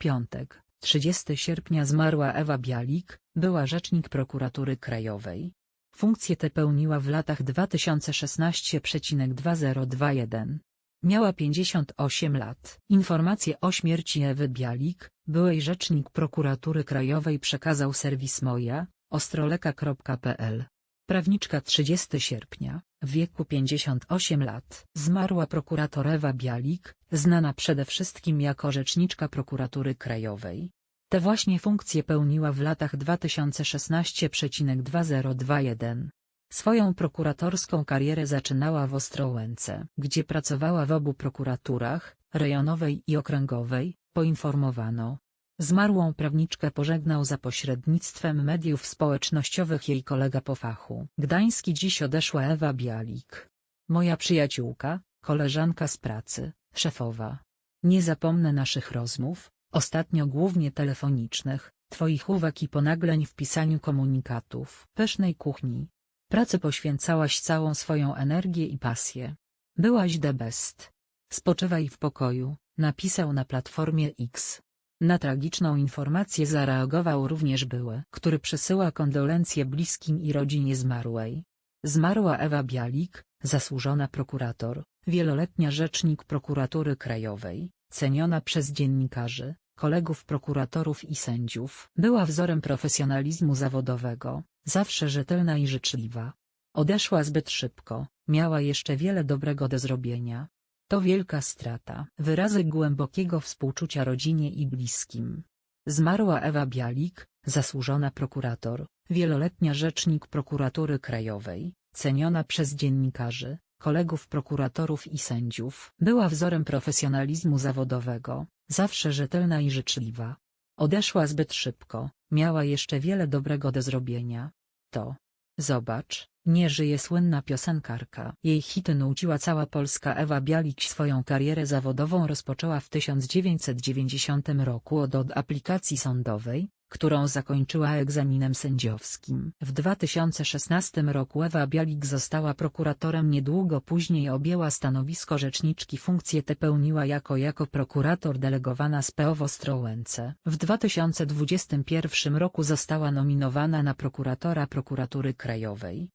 Piątek, 30 sierpnia zmarła Ewa Bialik, była rzecznik prokuratury krajowej. Funkcję tę pełniła w latach 2016-2021. Miała 58 lat. Informację o śmierci Ewy Bialik, byłej rzecznik prokuratury krajowej przekazał serwis Moja, ostroleka.pl. Prawniczka 30 sierpnia, w wieku 58 lat, zmarła prokurator Ewa Bialik, znana przede wszystkim jako rzeczniczka prokuratury krajowej. Te właśnie funkcje pełniła w latach 2016-2021. Swoją prokuratorską karierę zaczynała w Ostrołęce, gdzie pracowała w obu prokuraturach, rejonowej i okręgowej, poinformowano. Zmarłą prawniczkę pożegnał za pośrednictwem mediów społecznościowych jej kolega po fachu. Gdański dziś odeszła Ewa Bialik. Moja przyjaciółka, koleżanka z pracy, szefowa. Nie zapomnę naszych rozmów, ostatnio głównie telefonicznych, twoich uwag i ponagleń w pisaniu komunikatów. Pysznej kuchni. Pracy poświęcałaś całą swoją energię i pasję. Byłaś the best. Spoczywaj w pokoju, napisał na platformie X. Na tragiczną informację zareagował również były, który przesyła kondolencje bliskim i rodzinie zmarłej. Zmarła Ewa Bialik, zasłużona prokurator, wieloletnia rzecznik prokuratury krajowej, ceniona przez dziennikarzy, kolegów prokuratorów i sędziów. Była wzorem profesjonalizmu zawodowego, zawsze rzetelna i życzliwa. Odeszła zbyt szybko, miała jeszcze wiele dobrego do zrobienia. To wielka strata. Wyrazy głębokiego współczucia rodzinie i bliskim. Zmarła Ewa Bialik, zasłużona prokurator, wieloletnia rzecznik prokuratury krajowej, ceniona przez dziennikarzy, kolegów prokuratorów i sędziów. Była wzorem profesjonalizmu zawodowego, zawsze rzetelna i życzliwa. Odeszła zbyt szybko, miała jeszcze wiele dobrego do zrobienia. To. Zobacz, nie żyje słynna piosenkarka. Jej hity nuciła cała Polska Ewa Bialik swoją karierę zawodową rozpoczęła w 1990 roku od, od aplikacji sądowej, którą zakończyła egzaminem sędziowskim. W 2016 roku Ewa Bialik została prokuratorem niedługo później objęła stanowisko rzeczniczki funkcję tę pełniła jako jako prokurator delegowana z PO w Ostrołęce. W 2021 roku została nominowana na prokuratora prokuratury krajowej.